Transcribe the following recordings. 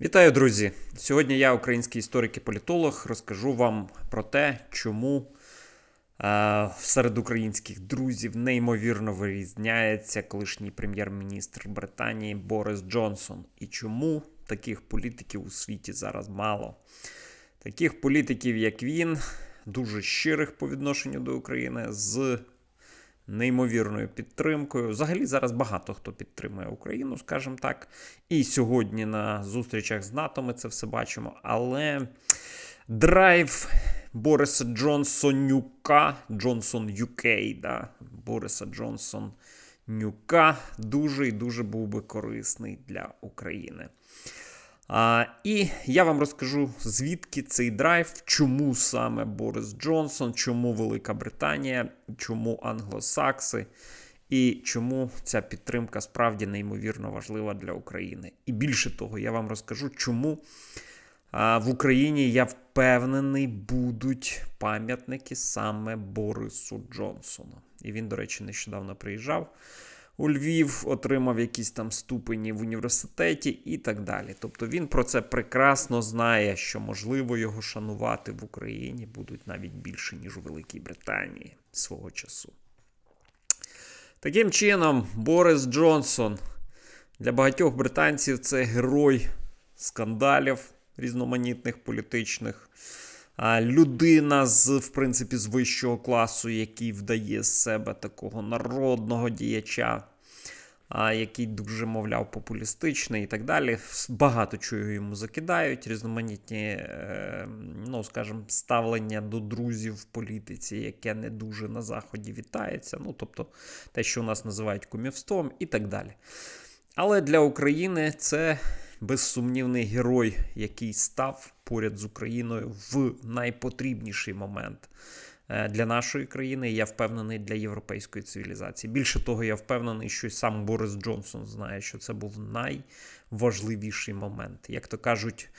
Вітаю, друзі! Сьогодні я, український історик і політолог, розкажу вам про те, чому е, серед українських друзів неймовірно вирізняється колишній прем'єр-міністр Британії Борис Джонсон. І чому таких політиків у світі зараз мало. Таких політиків, як він, дуже щирих по відношенню до України, з неймовірною підтримкою. Взагалі зараз багато хто підтримує Україну, скажімо так. І сьогодні на зустрічах з НАТО ми це все бачимо. Але драйв Бориса Джонсонюка, Джонсон UK, да, Бориса Джонсонюка дуже і дуже був би корисний для України. А, І я вам розкажу, звідки цей драйв, чому саме Борис Джонсон, чому Велика Британія, чому англосакси, і чому ця підтримка справді неймовірно важлива для України. І більше того, я вам розкажу, чому а, в Україні я впевнений, будуть пам'ятники саме Борису Джонсону. І він, до речі, нещодавно приїжджав у Львів, отримав якісь там ступені в університеті і так далі. Тобто він про це прекрасно знає, що можливо його шанувати в Україні будуть навіть більше, ніж у Великій Британії свого часу. Таким чином, Борис Джонсон для багатьох британців це герой скандалів різноманітних політичних. Людина з, в принципі, з вищого класу, який вдає з себе такого народного діяча, який дуже, мовляв, популістичний і так далі. Багато чого йому закидають, різноманітні, е, ну, скажімо, ставлення до друзів в політиці, яке не дуже на Заході вітається. Ну, тобто те, що у нас називають кумівством, і так далі. Але для України це безсумнівний герой, який став поряд з Україною в найпотрібніший момент для нашої країни. І я впевнений для європейської цивілізації. Більше того, я впевнений, що сам Борис Джонсон знає, що це був найважливіший момент. Як то кажуть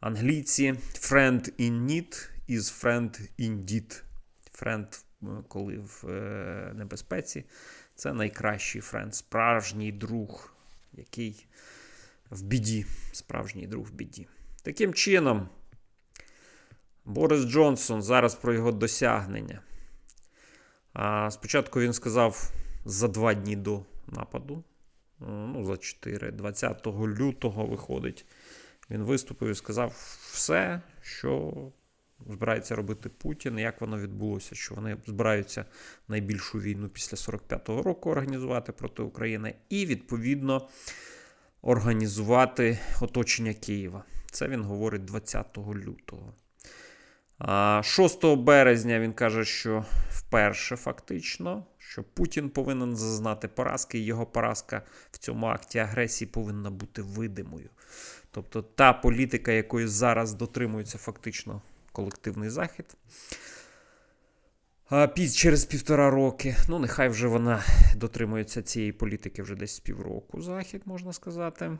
англійці, friend in need is friend indeed. Френд, коли в небезпеці, це найкращий френд, справжній друг, який в біді, справжній друг в біді. Таким чином, Борис Джонсон зараз про його досягнення. А, Спочатку він сказав за два дні до нападу, ну, за 4, 20 лютого виходить. Він виступив і сказав все, що збирається робити Путін, як воно відбулося, що вони збираються найбільшу війну після 45-го року організувати проти України, і відповідно організувати оточення Києва. Це він говорить 20 лютого. 6 березня він каже, що вперше фактично, що Путін повинен зазнати поразки, і його поразка в цьому акті агресії повинна бути видимою. Тобто та політика, якої зараз дотримується фактично колективний захід. Через півтора роки, ну, нехай вже вона дотримується цієї політики вже десь півроку, захід, можна сказати.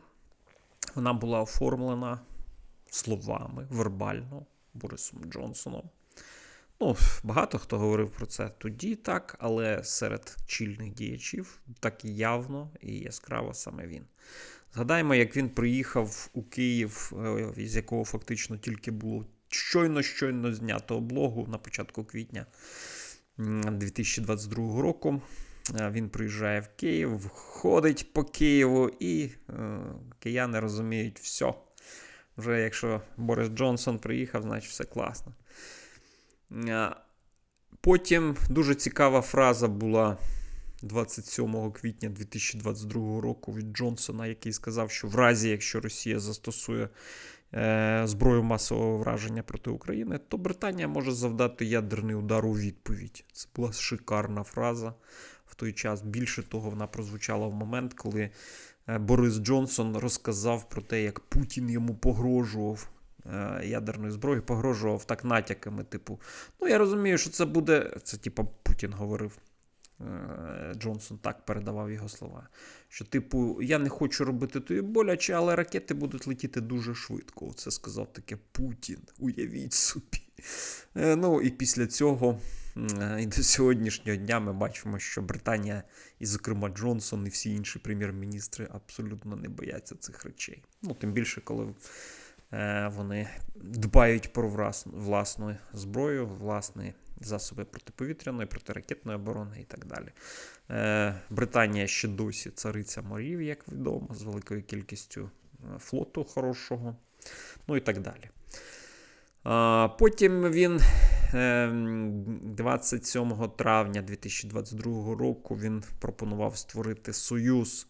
Вона була оформлена словами вербально Борисом Джонсоном. Ну, Багато хто говорив про це тоді так, але серед чільних діячів так і явно і яскраво саме він. Згадаємо, як він приїхав у Київ, е, з якого фактично тільки було щойно-щойно знято облогу на початку квітня 2022 року. Він приїжджає в Київ, ходить по Києву, і е, кияни розуміють все. Вже якщо Борис Джонсон приїхав, значить все класно. Потім дуже цікава фраза була 27 квітня 2022 року від Джонсона, який сказав, що в разі, якщо Росія застосує е, зброю масового враження проти України, то Британія може завдати ядерний удар у відповідь. Це була шикарна фраза в той час. Більше того, вона прозвучала в момент, коли е, Борис Джонсон розказав про те, як Путін йому погрожував. е, Ядерною зброєю погрожував так натяками. Типу, ну я розумію, що це буде. Це, типу, Путін говорив. Е, Джонсон так передавав його слова. Що, типу, я не хочу робити тобі боляче, але ракети будуть летіти дуже швидко. Це сказав таке Путін. Уявіть собі. Е, Ну і після цього Е, І до сьогоднішнього дня ми бачимо, що Британія, і, зокрема, Джонсон і всі інші прем'єр-міністри абсолютно не бояться цих речей. Ну, тим більше, коли вони дбають про власну, зброю, власні засоби протиповітряної, протиракетної оборони і так далі. Е, Британія ще досі цариця морів, як відомо, з великою кількістю е, флоту хорошого, ну і так далі. Потім він е, 27 травня 2022 року він пропонував створити союз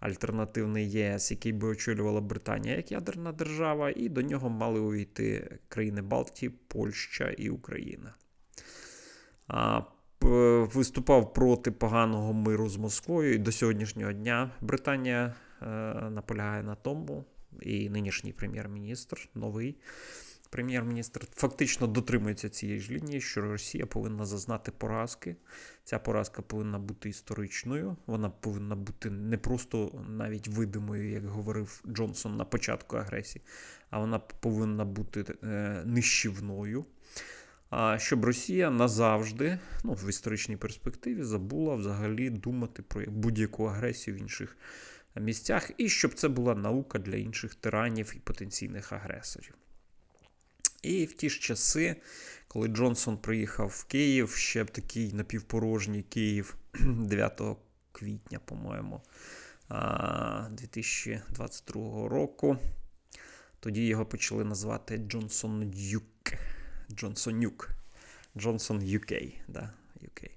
альтернативний ЄС, який би очолювала Британія як ядерна держава, і до нього мали увійти країни Балтії, Польща і Україна. Виступав проти поганого миру з Москвою, і до сьогоднішнього дня Британія е, наполягає на тому, і нинішній прем'єр-міністр, новий прем'єр-міністр, фактично дотримується цієї ж лінії, що Росія повинна зазнати поразки. Ця поразка повинна бути історичною, вона повинна бути не просто навіть видимою, як говорив Джонсон на початку агресії, а вона повинна бути е, нищівною. Щоб Росія назавжди, ну, в історичній перспективі, забула взагалі думати про будь-яку агресію в інших місцях, і щоб це була наука для інших тиранів і потенційних агресорів. І в ті ж часи, коли Джонсон приїхав в Київ, ще б такий напівпорожній Київ 9 квітня, по-моєму, 2022 року. Тоді його почали назвати Джонсон. Джонсонюк. Джонсон UK. Да, UK.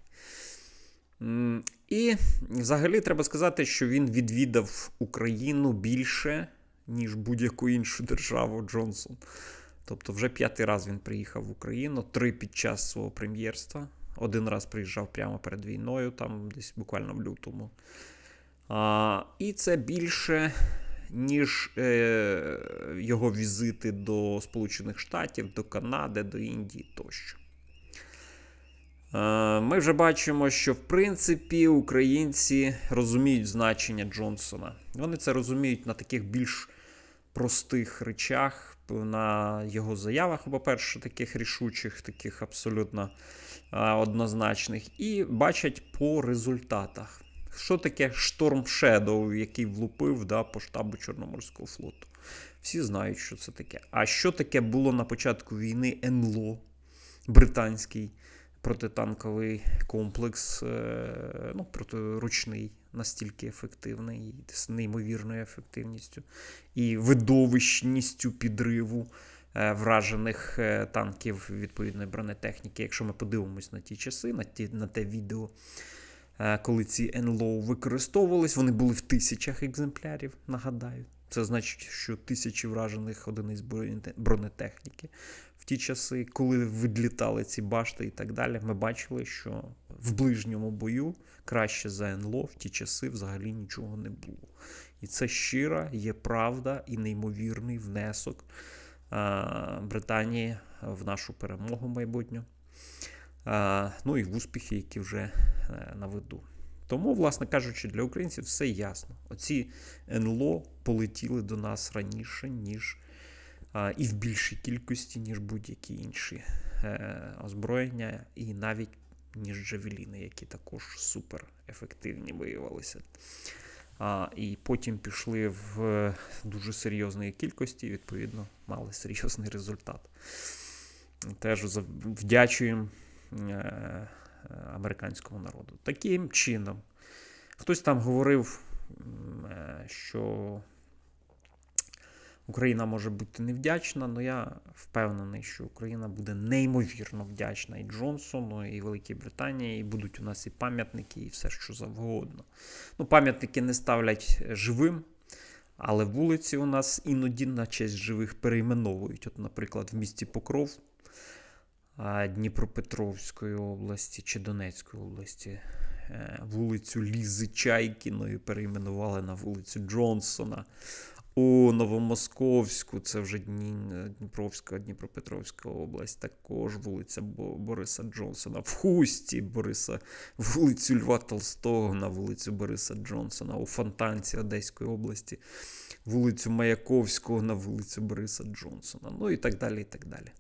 І взагалі треба сказати, що він відвідав Україну більше, ніж будь-яку іншу державу Джонсон. Тобто, вже п'ятий раз він приїхав в Україну, три під час свого прем'єрства. Один раз приїжджав прямо перед війною, там десь буквально в лютому. А, І це більше, ніж е, його візити до Сполучених Штатів, до Канади, до Індії тощо. Е, Ми вже бачимо, що в принципі українці розуміють значення Джонсона. Вони це розуміють на таких більш простих речах, на його заявах, по-перше, таких рішучих, таких абсолютно однозначних, і бачать по результатах. Що таке шторм Shadow, який влупив да, по штабу Чорноморського флоту? Всі знають, що це таке. А що таке було на початку війни НЛО, британський протитанковий комплекс, е, ну, протиручний, настільки ефективний, з неймовірною ефективністю і видовищністю підриву е, вражених е, танків відповідної бронетехніки. Якщо ми подивимось на ті часи, на, ті, на те відео, коли ці НЛО використовувались, вони були в тисячах екземплярів, нагадаю. Це значить, що тисячі вражених одиниць бронетехніки в ті часи, коли відлітали ці башти і так далі, ми бачили, що в ближньому бою краще за НЛО в ті часи взагалі нічого не було. І це щира є правда і неймовірний внесок Британії в нашу перемогу майбутню. Ну і в успіхи, які вже е, на виду. Тому, власне кажучи, для українців все ясно. Оці НЛО полетіли до нас раніше, ніж і в більшій кількості, ніж будь-які інші е, озброєння, і навіть ніж Джавеліни, які також супер ефективні виявилися. А, І потім пішли в дуже серйозної кількості, і, відповідно, мали серйозний результат. Теж вдячуємо е, американському народу. Таким чином, хтось там говорив, е, що Україна може бути невдячна, але я впевнений, що Україна буде неймовірно вдячна і Джонсону, і Великій Британії, і будуть у нас і пам'ятники, і все що завгодно. Ну, пам'ятники не ставлять живим, але вулиці у нас іноді на честь живих перейменовують. От, наприклад, в місті Покров Дніпропетровської області чи Донецької області. е, Вулицю Лізи Чайкіної перейменували на вулицю Джонсона. У Новомосковську, це вже Дні- Дніпровська, Дніпропетровська область, також вулиця Бориса Джонсона. В Хусті Бориса, вулицю Льва Толстого на вулицю Бориса Джонсона, у Фонтанці Одеської області, вулицю Маяковського на вулицю Бориса Джонсона. Ну і так далі. і так далі.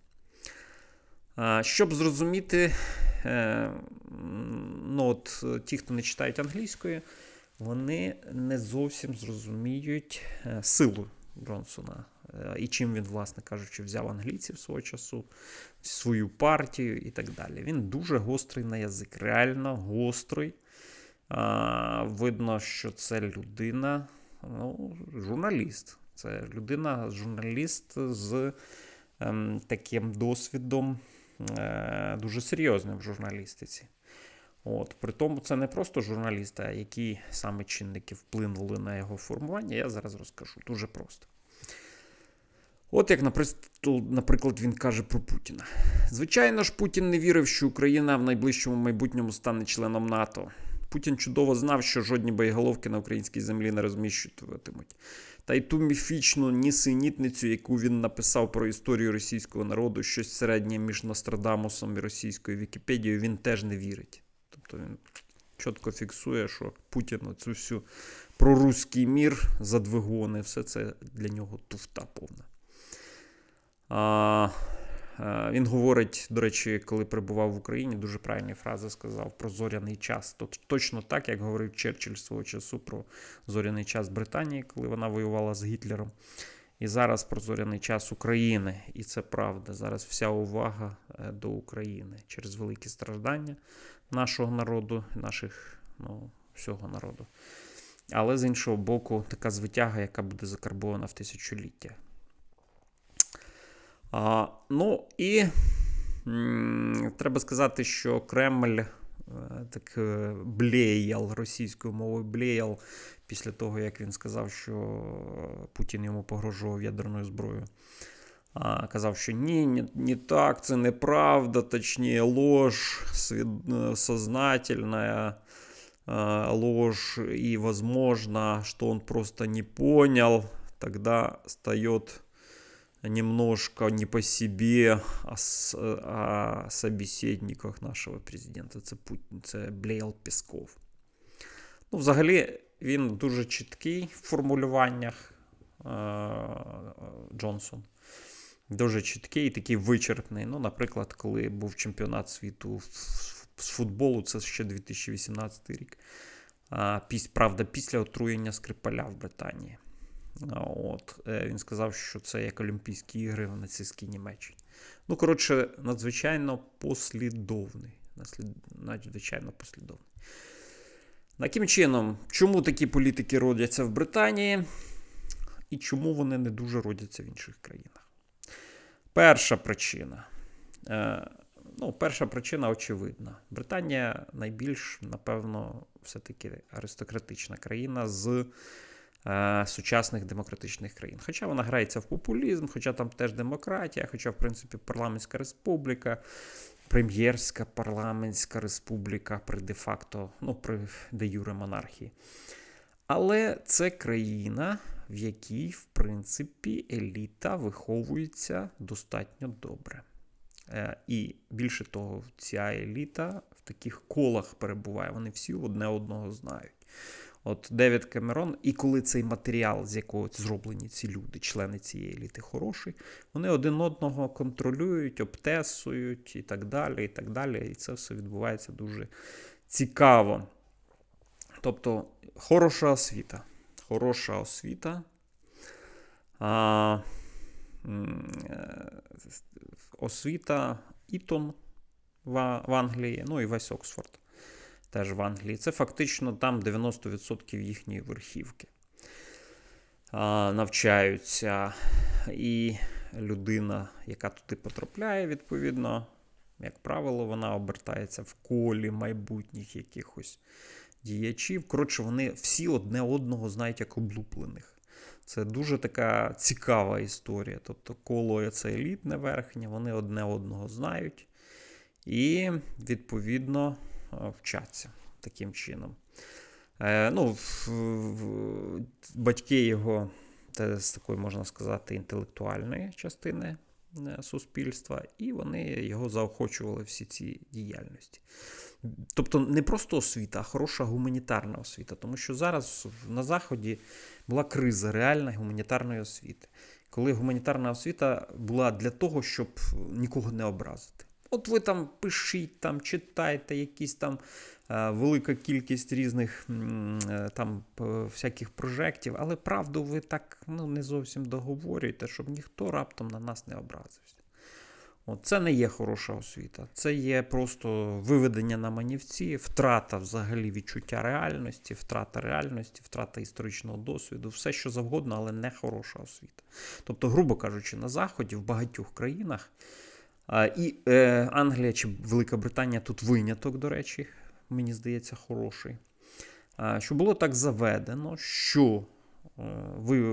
Щоб зрозуміти, е, ну от е, ті, хто не читають англійської, вони не зовсім зрозуміють е, силу Джонсона і чим він, власне кажучи, взяв англійців свого часу, свою партію і так далі. Він дуже гострий на язик, реально гострий. Видно, що це людина, ну, журналіст. Це людина, журналіст з ем, таким досвідом дуже серйозним в журналістиці. От, при тому, це не просто журналіст, а які саме чинники вплинули на його формування, я зараз розкажу. Дуже просто. От як, наприклад, він каже про Путіна. Звичайно ж, Путін не вірив, що Україна в найближчому майбутньому стане членом НАТО. Путін чудово знав, що жодні боєголовки на українській землі не розміщуватимуть. Та й ту міфічну нісенітницю, яку він написав про історію російського народу, щось середнє між Нострадамусом і російською Вікіпедією, він теж не вірить. Тобто він чітко фіксує, що Путін цю всю проруський мір за двигуни, все це для нього туфта повна. А, він говорить, до речі, коли перебував в Україні, дуже правильні фрази сказав про зоряний час. Тот- Точно так, як говорив Черчилль свого часу про зоряний час Британії, коли вона воювала з Гітлером. І зараз про зоряний час України. І це правда. Зараз вся увага е, до України через великі страждання нашого народу, наших, ну, всього народу. Але з іншого боку, така звитяга, яка буде закарбована в тисячоліття. А, ну і м, треба сказати, що Кремль е, так е, блеял російською мовою блеял після того, як він сказав, що Путін йому погрожував ядерною зброєю. А, казав, що ні, не, не так, це неправда, точніше, ложь свід, е, сознательная э, ложь, и возможно, что он просто не понял, тогда встает немножко не по себе о, о собеседниках нашого президента. Це Путін, це Блейл Песков. Ну, взагалі, він дуже чіткий в формулюваннях е, Джонсон. Дуже чіткий і такий вичерпний. Ну, наприклад, коли був чемпіонат світу з футболу, це ще 2018 рік. Правда, після отруєння Скрипаля в Британії. От, е, він сказав, що це як Олімпійські ігри в нацистській Німеччині. Ну, коротше, надзвичайно послідовний. Надзвичайно послідовний. Таким чином, чому такі політики родяться в Британії і чому вони не дуже родяться в інших країнах? Перша причина. Е, ну, перша причина очевидна. Британія найбільш, напевно, все-таки аристократична країна з сучасних демократичних країн. Хоча вона грається в популізм, хоча там теж демократія, хоча, в принципі, парламентська республіка, прем'єрська парламентська республіка при де-факто, ну, при де юре монархії. Але це країна, в якій, в принципі, еліта виховується достатньо добре. Е, І більше того, ця еліта в таких колах перебуває. Вони всі одне одного знають. От Девід Камерон, і коли цей матеріал, з якого зроблені ці люди, члени цієї еліти, хороший, вони один одного контролюють, обтесують і так далі. І так далі. І це все відбувається дуже цікаво. Тобто, хороша освіта. Хороша освіта. А, е, освіта Ітон в Англії, ну і весь Оксфорд теж в Англії. Це фактично там 90% їхньої верхівки навчаються. І людина, яка туди потрапляє, відповідно, як правило, вона обертається в колі майбутніх якихось діячів. Коротше, вони всі одне одного знають як облуплених. Це дуже така цікава історія. Тобто, коло це елітне верхнє, вони одне одного знають і, відповідно, вчаться таким чином. Е, ну, батьки його з такої, можна сказати, інтелектуальної частини е, суспільства, і вони його заохочували всі ці діяльності. Тобто не просто освіта, а хороша гуманітарна освіта. Тому що зараз на Заході була криза реальна гуманітарної освіти. Коли гуманітарна освіта була для того, щоб нікого не образити. От ви там пишіть, там, читайте якісь там е, велика кількість різних е, там всяких прожектів, але правду ви так ну, не зовсім договорюєте, щоб ніхто раптом на нас не образився. От, це не є хороша освіта. Це є просто виведення на манівці, втрата взагалі відчуття реальності, втрата реальності, втрата історичного досвіду, все що завгодно, але не хороша освіта. Тобто, грубо кажучи, на Заході, в багатьох країнах, і е, Англія чи Велика Британія тут виняток, до речі, мені здається, хороший. Що було так заведено, що е,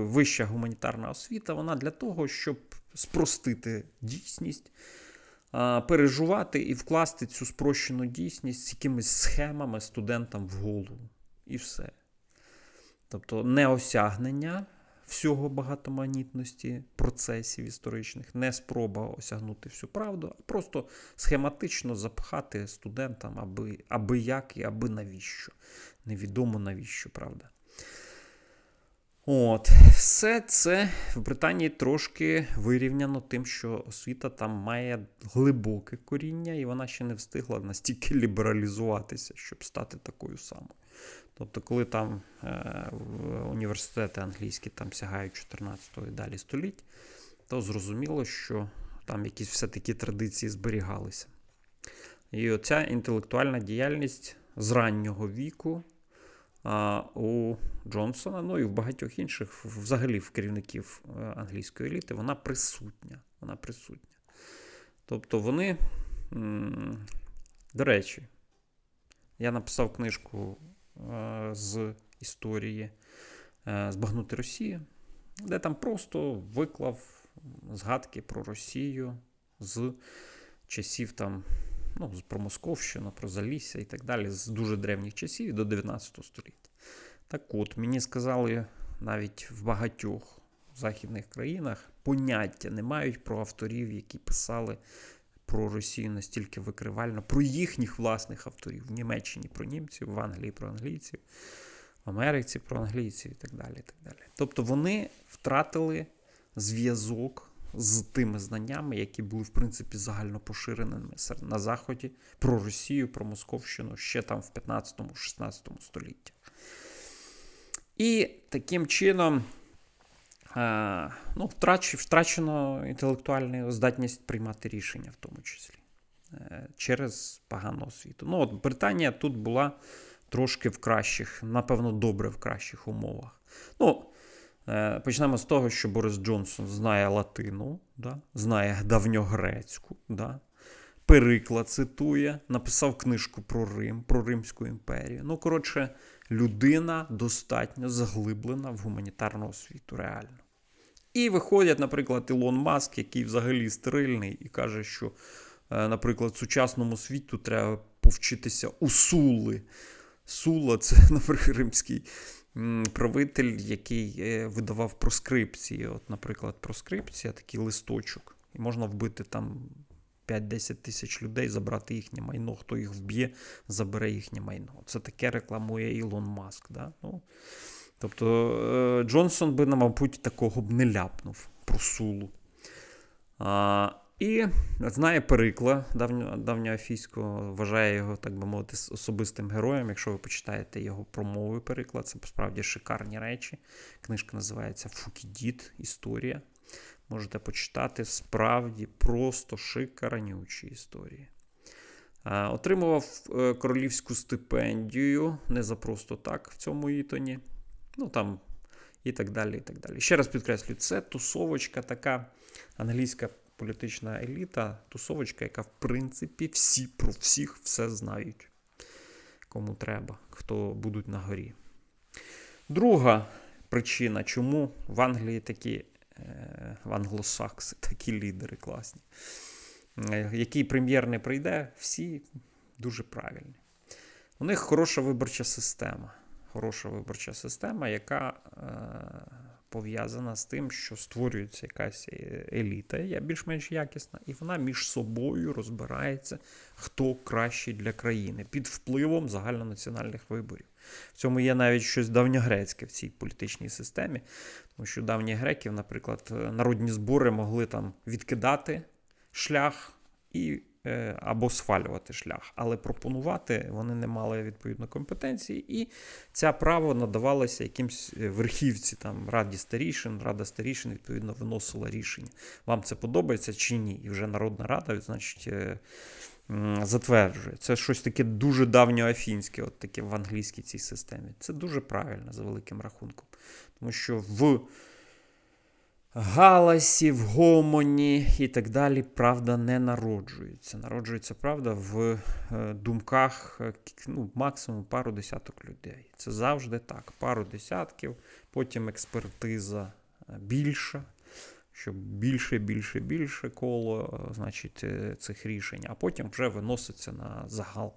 вища гуманітарна освіта, вона для того, щоб спростити дійсність, а, пережувати і вкласти цю спрощену дійсність з якимись схемами студентам в голову. І все. Тобто не осягнення всього багатоманітності процесів історичних, не спроба осягнути всю правду, а просто схематично запхати студентам аби, аби як і аби навіщо. Невідомо навіщо, правда. От, все це в Британії трошки вирівняно тим, що освіта там має глибоке коріння, і вона ще не встигла настільки лібералізуватися, щоб стати такою самою. Тобто, коли там е, університети англійські там сягають 14 і далі століть, то зрозуміло, що там якісь все-таки традиції зберігалися. І оця інтелектуальна діяльність з раннього віку а, у Джонсона, ну і в багатьох інших, взагалі в керівників е, англійської еліти, вона присутня. Вона присутня. Тобто вони, до речі, я написав книжку з історії е, Збагнути Росію, де там просто виклав згадки про Росію з часів там, ну, про Московщину, про Залісся і так далі, з дуже древніх часів до 19 століття. Так от, мені сказали навіть в багатьох західних країнах поняття не мають про авторів, які писали про Росію настільки викривально, про їхніх власних авторів в Німеччині про німців, в Англії про англійців, в Америці про англійців і так далі. І так далі. Тобто вони втратили зв'язок з тими знаннями, які були в принципі загально поширеними на Заході про Росію, про Московщину ще там в 15-16 столітті. І таким чином ну, втрач, втрачено інтелектуальну здатність приймати рішення, в тому числі, е, через погану освіту. Ну, от Британія тут була трошки в кращих, напевно, добре в кращих умовах. Ну, е, почнемо з того, що Борис Джонсон знає латину, да? знає давньогрецьку, да? периклад цитує, написав книжку про Рим, про Римську імперію. Ну, коротше, людина достатньо заглиблена в гуманітарну освіту, реально. І виходять, наприклад, Ілон Маск, який взагалі стерильний, і каже, що, е, наприклад, сучасному світу треба повчитися у Сули. Сула це, наприклад, римський правитель, який е, видавав проскрипції. От, наприклад, проскрипція, такий листочок. І можна вбити там 5-10 тисяч людей, забрати їхнє майно. Хто їх вб'є, забере їхнє майно. Це таке рекламує Ілон Маск. Да? Ну, тобто е, Джонсон би, мабуть, такого б не ляпнув про Сулу. А, і знає Перикла давньо, давньоафійського, вважає його, так би мовити, особистим героєм. Якщо ви почитаєте його промови Перикла, це справді шикарні речі. Книжка називається Фукідіт. Історія. Можете почитати справді просто шикарнючі історії. Отримував е, королівську стипендію, не за просто так в цьому Ітоні. Ну там і так далі. і так далі. Ще раз підкреслю, це тусовочка така англійська політична еліта, тусовочка, яка, в принципі, всі про всіх все знають. Кому треба, хто будуть на горі. Друга причина, чому в Англії такі е, в англосакси, такі лідери класні. Е, Який прем'єр не прийде, всі дуже правильні. У них хороша виборча система. Хороша виборча система, яка е, пов'язана з тим, що створюється якась е- еліта, я більш-менш якісна, і вона між собою розбирається, хто кращий для країни під впливом загальнонаціональних виборів. В цьому є навіть щось давньогрецьке в цій політичній системі, тому що давні греків, наприклад, е, народні збори могли там відкидати шлях і е, або схвалювати шлях. Але пропонувати вони не мали відповідно компетенції, і це право надавалося якимсь е, верхівці, там раді старішин, рада старішин, відповідно, виносила рішення. Вам це подобається чи ні? І вже Народна Рада, значить. Затверджує. Це щось таке дуже давньоафінське, от таке в англійській цій системі. Це дуже правильно за великим рахунком. Тому що в галасі, в гомоні і так далі правда не народжується. Народжується правда в е, думках е, ну, максимум пару десяток людей. Це завжди так. Пару десятків, потім експертиза е, більша. Щоб більше, більше, більше коло, е, значить, е, цих рішень, а потім вже виноситься на загал.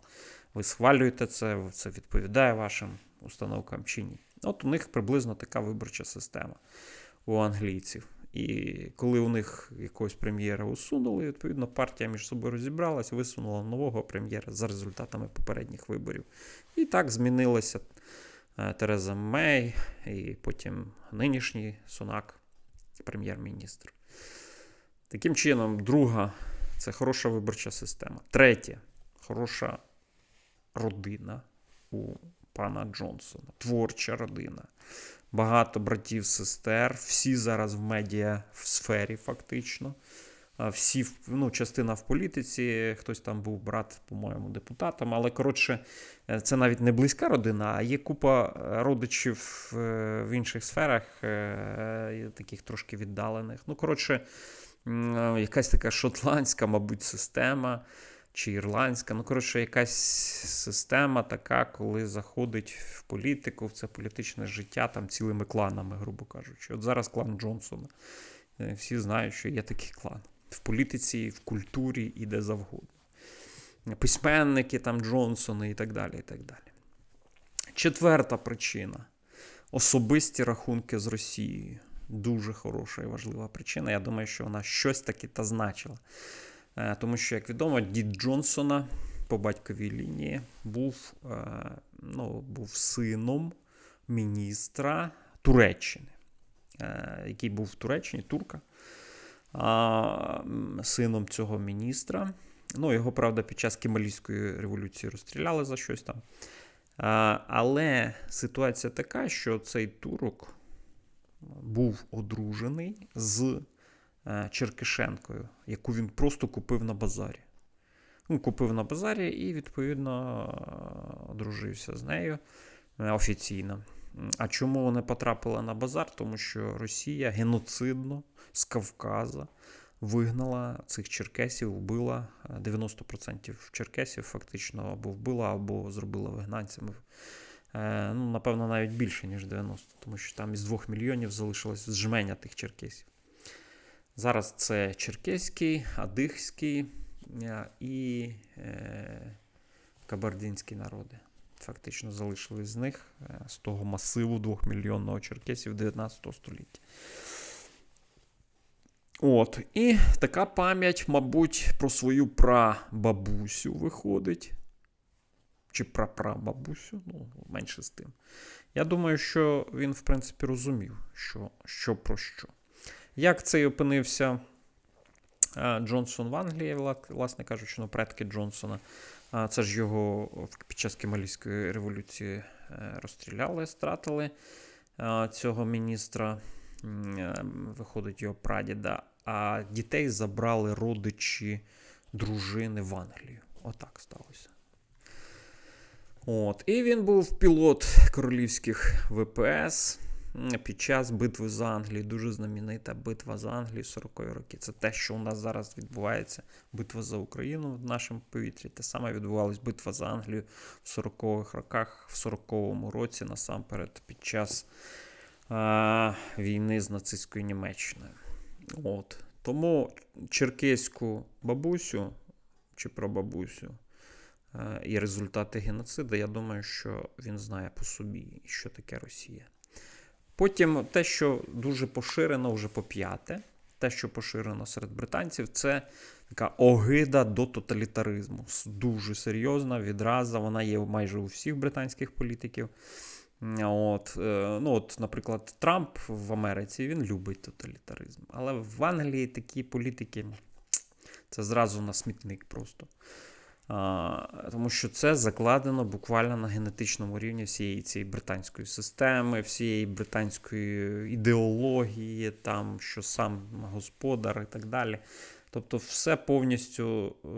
Ви схвалюєте це, це відповідає вашим установкам чи ні. От у них приблизно така виборча система у англійців. І коли у них якогось прем'єра усунули, відповідно, партія між собою розібралась, висунула нового прем'єра за результатами попередніх виборів. І так змінилася е, Тереза Мей, і потім нинішній Сунак, прем'єр-міністр. Таким чином, друга це хороша виборча система. Третє хороша родина у пана Джонсона, творча родина. Багато братів, сестер, всі зараз в медіа в сфері, фактично. Всі, ну, частина в політиці, хтось там був брат, по-моєму, депутатом. Але коротше, е, це навіть не близька родина, а є купа е, родичів е, в інших сферах, таких трошки віддалених. Ну, коротше, якась така шотландська, мабуть, система чи ірландська. Ну, коротше, якась система така, коли заходить в політику, в це політичне життя там цілими кланами, грубо кажучи. От зараз клан Джонсона. Всі знають, що є такий клан. В політиці, в культурі і де завгодно. Письменники там Джонсони і так далі. і так далі. Четверта причина особисті рахунки з Росією. Дуже хороша і важлива причина. Я думаю, що вона щось таки та значила. Е, Тому що, як відомо, дід Джонсона по батьковій лінії був, е, ну, був сином міністра Туреччини, е, який був в Туреччині, турка, сином цього міністра. Ну, його, правда, під час Кемалійської революції розстріляли за щось там. Але ситуація така, що цей турок був одружений з е, Черкишенкою, яку він просто купив на базарі. Ну, купив на базарі і, відповідно, е, одружився з нею е, офіційно. А чому вони потрапили на базар? Тому що Росія геноцидно з Кавказа вигнала цих черкесів, вбила е, 90% черкесів, фактично або вбила, або зробила вигнанцями. Е, Ну, напевно, навіть більше, ніж 90, тому що там із 2 мільйонів залишилось жменя тих черкесів. Зараз це черкеський, адихський е, і е, кабардинські народи. Фактично залишились з них е, з того масиву 2-мільйонного черкесів 19 століття. От, і така пам'ять, мабуть, про свою прабабусю виходить. Чи прапрабабусю, ну, менше з тим. Я думаю, що він, в принципі, розумів, що, що про що. Як цей опинився е, Джонсон в Англії, власне кажучи, ну, предки Джонсона. Це ж його під час Кемалійської революції е, розстріляли, стратили е, цього міністра, е, виходить його прадіда, а дітей забрали родичі дружини в Англію. Отак сталося. От. І він був пілот королівських ВПС під час битви за Англію. Дуже знаменита битва за Англію 40-ті роки. Це те, що у нас зараз відбувається. Битва за Україну в нашому повітрі. Те саме відбувалась битва за Англію в 40-х роках, в 40-му році, насамперед, під час а, війни з нацистською Німеччиною. От. Тому черкеську бабусю чи прабабусю і результати геноциду, я думаю, що він знає по собі, що таке Росія. Потім те, що дуже поширено вже по п'яте, те, що поширено серед британців, це така огида до тоталітаризму. Дуже серйозна, відраза, вона є майже у всіх британських політиків. От, е, ну, от, наприклад, Трамп в Америці він любить тоталітаризм. Але в Англії такі політики Це зразу на смітник просто. Тому що це закладено буквально на генетичному рівні всієї цієї британської системи, всієї британської ідеології, там, що сам господар і так далі. Тобто, все повністю е,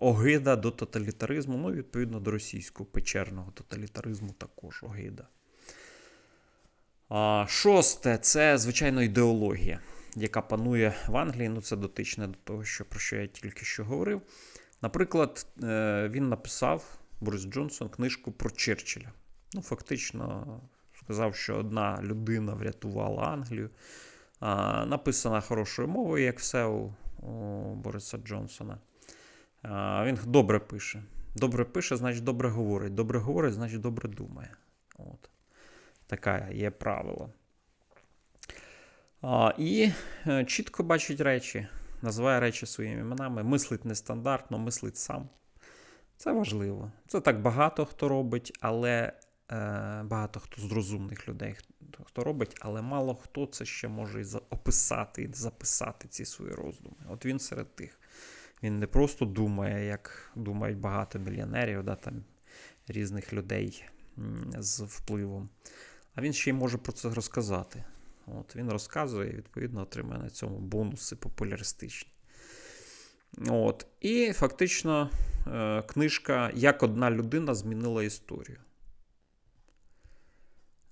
огида до тоталітаризму, ну, відповідно до російського печерного тоталітаризму також огида. А, шосте це, звичайно, ідеологія, яка панує в Англії. Ну, це дотичне до того, що, про що я тільки що говорив. Наприклад, е, він написав Борис Джонсон книжку про Черчилля. Ну, фактично, сказав, що одна людина врятувала Англію. Написана хорошою мовою, як все у, Бориса Джонсона. Він добре пише. Добре пише, значить добре говорить. Добре говорить, значить добре думає. От. Таке є правило. І е, чітко бачить речі, називає речі своїми іменами, мислить нестандартно, мислить сам. Це важливо. Це так багато хто робить, але е, багато хто з розумних людей хто- робить, але мало хто це ще може і описати і записати ці свої роздуми. От він серед тих. Він не просто думає, як думають багато мільйонерів, да, там, різних людей з впливом. А він ще й може про це розказати. От, він розказує відповідно, отримує на цьому бонуси популяристичні. От. І фактично е, книжка Як одна людина змінила історію.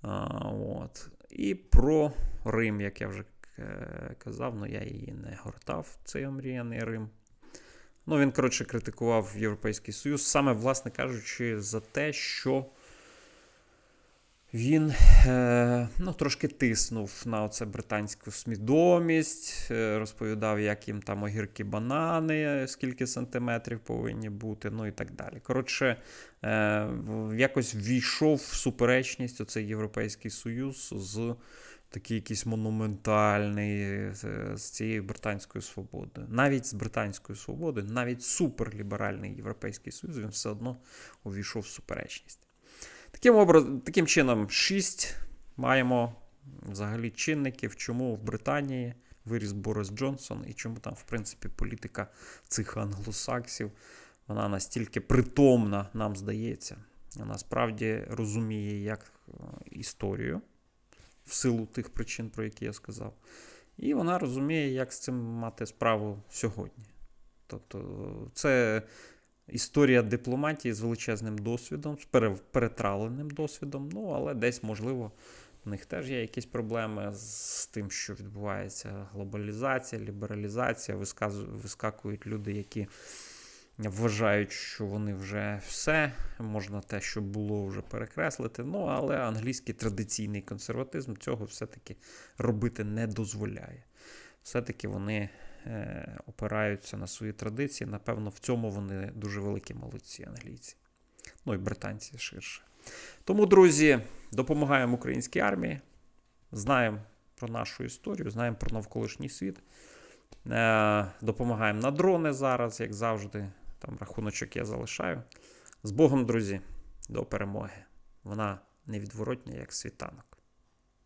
От. І про Рим, як я вже е, казав, ну я її не гортав, цей омріяний Рим. Ну, він, коротше, критикував Європейський Союз, саме, власне кажучи, за те, що він е, ну, трошки тиснув на оце британську свідомість, е, розповідав, як їм там огірки банани, скільки сантиметрів повинні бути, ну і так далі. Коротше, е, якось ввійшов в суперечність оцей Європейський Союз з такий якийсь монументальний е, з цією британською свободою. Навіть з британською свободою, навіть суперліберальний Європейський Союз, він все одно увійшов в суперечність. Таким, образ, таким чином, шість маємо взагалі чинників, чому в Британії виріс Борис Джонсон і чому там, в принципі, політика цих англосаксів вона настільки притомна, нам здається. Вона справді розуміє як е, історію в силу тих причин, про які я сказав. І вона розуміє, як з цим мати справу сьогодні. Тобто, це історія дипломатії з величезним досвідом, з пере- перетравленим досвідом. Ну, але десь, можливо, в них теж є якісь проблеми з тим, що відбувається глобалізація, лібералізація. Вискакують люди, які вважають, що вони вже все, можна те, що було, вже перекреслити. Ну, але англійський традиційний консерватизм цього все-таки робити не дозволяє. Все-таки вони опираються на свої традиції. Напевно, в цьому вони дуже великі молодці, англійці. Ну і британці ширше. Тому, друзі, допомагаємо українській армії, знаємо про нашу історію, знаємо про навколишній світ. Е, допомагаємо на дрони зараз, як завжди. Там рахуночок я залишаю. З Богом, друзі, до перемоги. Вона невідворотня, як світанок.